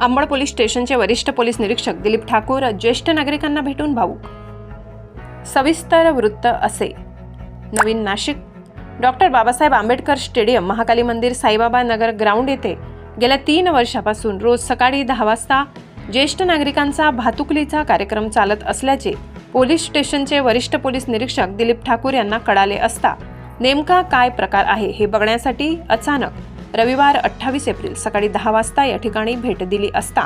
Ambad police स्टेशनचे वरिष्ठ police निरीक्षक दिलीप ठाकूर ज्येष्ठ नागरिकांना भेटून भाऊक सविस्तर वृत्त असे. नवीन नाशिक. डॉक्टर बाबासाहेब आंबेडकर स्टेडियम महाकाली मंदिर साईबाबा नगर ग्राउंड येथे गेल्या तीन वर्षापासून रोज सकाळी दहा वाजता ज्येष्ठ नागरिकांचा भातुकलीचा कार्यक्रम चालत असल्याचे पोलीस स्टेशनचे वरिष्ठ पोलीस निरीक्षक दिलीप ठाकूर यांना कळाले असता नेमका काय प्रकार आहे हे बघण्यासाठी अचानक रविवार अठ्ठावीस एप्रिल सकाळी दहा वाजता या ठिकाणी भेट दिली असता.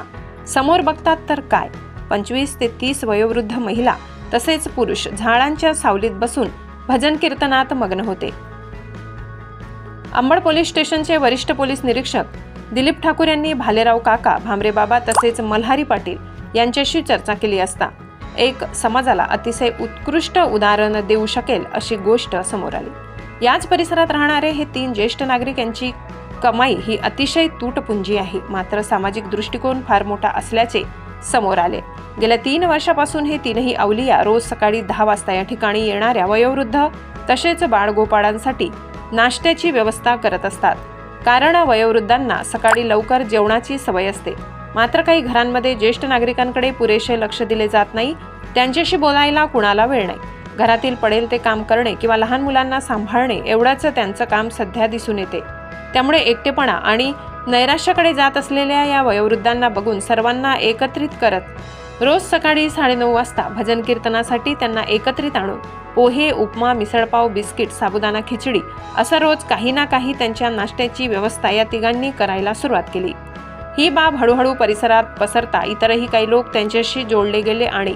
समोर बघतात तर काय? पंचवीस ते तीस वयोवृद्ध महिला तसेच पुरुष झाडांच्या सावलीत बसून भजन कीर्तनात मग्न होते. अंबड पोलीस स्टेशनचे वरिष्ठ पोलीस निरीक्षक दिलीप ठाकूर यांनी भालेराव काका भामरे बाबा तसेच मल्हारी पाटील यांच्याशी चर्चा केली असता. एक समाजाला अतिशय उत्कृष्ट उदाहरण देऊ शकेल अशी गोष्ट समोर आली. याच परिसरात राहणारे हे तीन ज्येष्ठ नागरिक यांची कमाई ही अतिशय तूटपुंजी आहे. मात्र सामाजिक दृष्टिकोन फार मोठा असल्याचे समोर आले. गेल्या तीन वर्षापासून हे तीनही अवलिया रोज सकाळी दहा वाजता या ठिकाणी येणाऱ्या वयोवृद्ध तसेच बाळगोपाळांसाठी नाश्त्याची व्यवस्था करत असतात. कारण वयोवृद्धांना सकाळी लवकर जेवणाची सवय असते. मात्र काही घरांमध्ये ज्येष्ठ नागरिकांकडे पुरेसे लक्ष दिले जात नाही. त्यांच्याशी बोलायला कुणाला वेळ नाही. घरातील पडेल ते काम करणे किंवा लहान मुलांना सांभाळणे एवढंच त्यांचं काम सध्या दिसून येते. त्यामुळे एकटेपणा आणि नैराश्याकडे जात असलेल्या या वयोवृद्धांना बघून सर्वांना एकत्रित करत रोज सकाळी साडेनऊ वाजता भजन कीर्तनासाठी त्यांना एकत्रित आणून पोहे उपमा मिसळपाव बिस्किट साबुदाणा खिचडी असं रोज काही ना काही त्यांच्या नाश्त्याची व्यवस्था या तिघांनी करायला सुरुवात केली. ही बाब हळूहळू परिसरात पसरता इतरही काही लोक त्यांच्याशी जोडले गेले आणि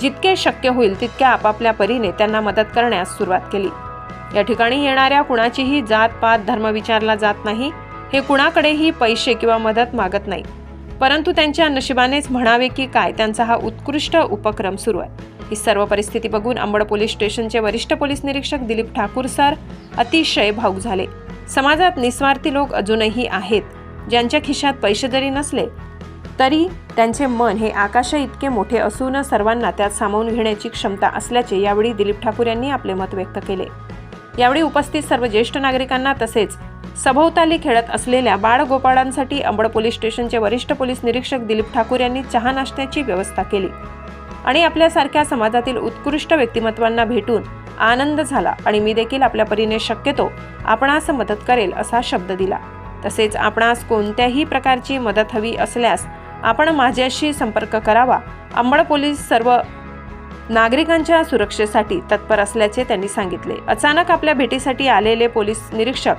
जितके शक्य होईल तितक्या आपापल्या परीने त्यांना मदत करण्यास सुरुवात केली. या ठिकाणी येणाऱ्या कुणाचीही जात पात धर्म विचारला जात नाही हे कुणाकडेही पैसे किंवा मदत मागत नाही. परंतु त्यांच्या नशिबानेच म्हणावे की काय त्यांचा हा उत्कृष्ट उपक्रम सुरू आहे. ही सर्व परिस्थिती बघून अंबड पोलीस स्टेशनचे वरिष्ठ पोलीस निरीक्षक दिलीप ठाकूर सर अतिशय भाऊक झाले. समाजात निस्वार्थी लोक अजूनही आहेत. ज्यांच्या खिशात पैसे जरी नसले तरी त्यांचे मन हे आकाशा इतके मोठे असून सर्वांना त्यात सामावून घेण्याची क्षमता असल्याचे यावेळी दिलीप ठाकूर यांनी आपले मत व्यक्त केले. यावेळी उपस्थित सर्व ज्येष्ठ नागरिकांना तसेच सभोवताली खेळत असलेल्या बाळगोपाळांसाठी अंबड पोलीस स्टेशनचे वरिष्ठ पोलीस निरीक्षक दिलीप ठाकूर यांनी चहा नाश्त्याची व्यवस्था केली आणि आपल्यासारख्या समाजातील उत्कृष्ट व्यक्तिमत्वांना भेटून आनंद झाला आणि मी देखील आपल्या परीने शक्यतो आपणास मदत करेल असा शब्द दिला. तसेच आपणास कोणत्याही प्रकारची मदत हवी असल्यास आपण माझ्याशी संपर्क करावा. अंबड पोलीस सर्व नागरिकांच्या सुरक्षेसाठी तत्पर असल्याचे त्यांनी सांगितले. अचानक आपल्या भेटीसाठी आलेले पोलीस निरीक्षक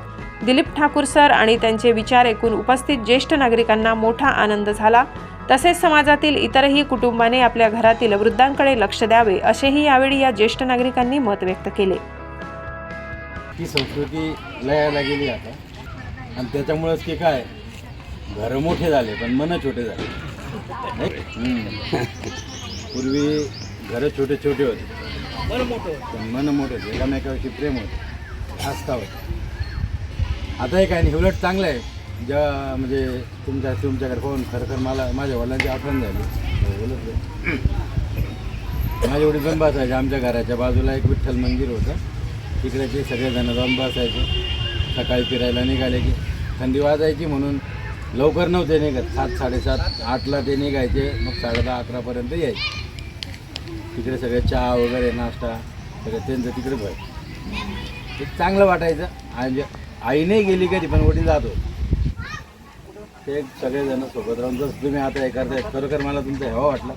दिलीप ठाकूर सर आणि त्यांचे विचार ऐकून उपस्थित ज्येष्ठ नागरिकांना मोठा आनंद झाला. तसेच समाजातील इतरही कुटुंबाने आपल्या घरातील वृद्धांकडे लक्ष द्यावे असेही यावेळी या ज्येष्ठ नागरिकांनी मत व्यक्त केले. ही संस्कृती लयाला गेली आता. आणि त्याच्यामुळंच की काय घरं मोठे झाले पण मन छोटे झाले. पूर्वी घरं छोटे छोटे होते. पण मन मोठे होते. एकामेकाविषयी प्रेम होते. आस्था होती. आता हे काय नाही उलट चांगलं आहे. जेव्हा म्हणजे तुमच्या तुमच्याकडे पाहून खरं खरं मला माझ्या वडिलांची आठवण झाली. हो, बोलत. माझे वडील पण बसायचे आमच्या घराच्या बाजूला एक विठ्ठल मंदिर होतं. तिकडे ते सगळेजण जाऊन बसायचे सकाळी फिरायला निघाले की थंडी वाजायची म्हणून लवकर नव्हते निघत. सात साडेसात आठला ते निघायचे. मग साडे दहा अकरापर्यंत यायचे. तिकडे सगळे चहा वगैरे नाश्ता सगळं त्यांचं तिकडे भर. ते चांगलं वाटायचं. आणि आई नाही गेली कधी पण वडील जातो ते सगळेजण सोबत राहून जसं तुम्ही आता हे करताय खरोखर मला तुमचं हवा वाटलं.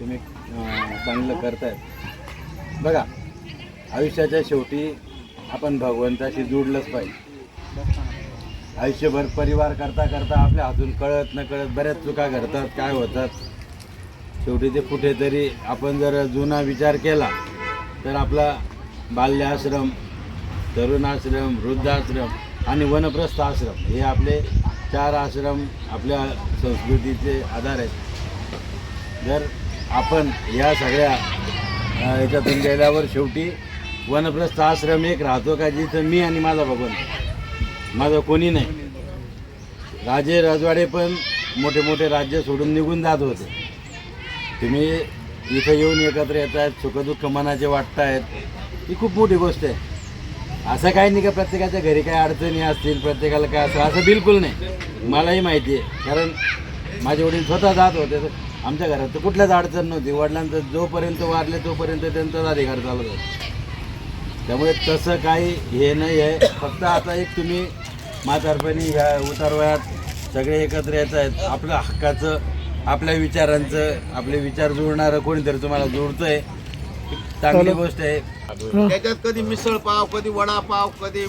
तुम्ही चांगलं करताय. बघा आयुष्याच्या शेवटी आपण भगवंताशी जोडलंच पाहिजे. आयुष्यभर परिवार करता करता आपल्या हातून कळत न कळत बऱ्याच चुका घडतात काय होतात. शेवटी ते कुठेतरी आपण जर जुना विचार केला तर आपला बाल्याश्रम तरुणाश्रम वृद्धाश्रम आणि वनप्रस्थ आश्रम हे आपले चार आश्रम आपल्या संस्कृतीचे आधार आहेत. जर आपण या सगळ्या याच्यातून गेल्यावर शेवटी वनप्रस्थ आश्रम एक राहतो का जिथं मी आणि माझा भगवंत माझं कोणी नाही. राजे राजवाडे पण मोठे मोठे राज्य सोडून निघून जात होते. तुम्ही इथं येऊन एकत्र येत आहेत सुखदुःख मनाचे वाटतायत ही खूप मोठी गोष्ट आहे. असं काही नाही का प्रत्येकाच्या घरी काय अडचणी असतील प्रत्येकाला काय असं असं बिलकुल नाही. मलाही माहिती आहे कारण माझे वडील स्वतः जात होते. तर आमच्या घरात तर कुठल्याच अडचण नव्हती. वडिलांचं जोपर्यंत वारले तोपर्यंत त्यांचाच अधिकार चालत होता. त्यामुळे तसं काही हे नाही आहे फक्त आता एक तुम्ही म्हातारपणी ह्या उतार वयात सगळे एकत्र येत आहेत. आपलं हक्काचं आपल्या विचारांचं आपले विचार जुळणारं कोणीतरी तुम्हाला जुळतंय चांगली गोष्ट आहे. त्याच्यात कधी मिसळ पाव कधी वडापाव कधी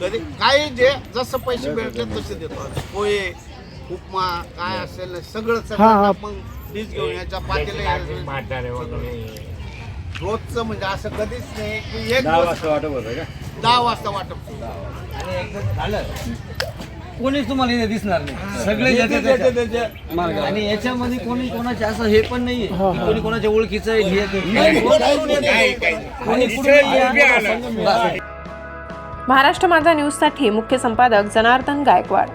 कधी काही जे जसं पैसे भेटले तसे देतो. पोहे उपमा काय असेल ना सगळं सगळं मग डिश घेऊन याच्या पातेले रोजचं म्हणजे असं कधीच नाही की एक दहा वाजता वाटप होतं का? दहा वाजता वाटप. आणि एकदा झालं. कोणीच तुम्हाला इथे दिसणार नाही. सगळे ज्याच्या त्याच्या-. आणि याच्यामध्ये कोणी कोणाचे असं हे पण नाहीये. की कोणी कोणाच्या ओळखीचं आहे, हे ते. कोण कुठून येते? कोणी कुठून या- महाराष्ट्र माझा न्यूजसाठी मुख्य संपादक जनार्दन गायकवाड.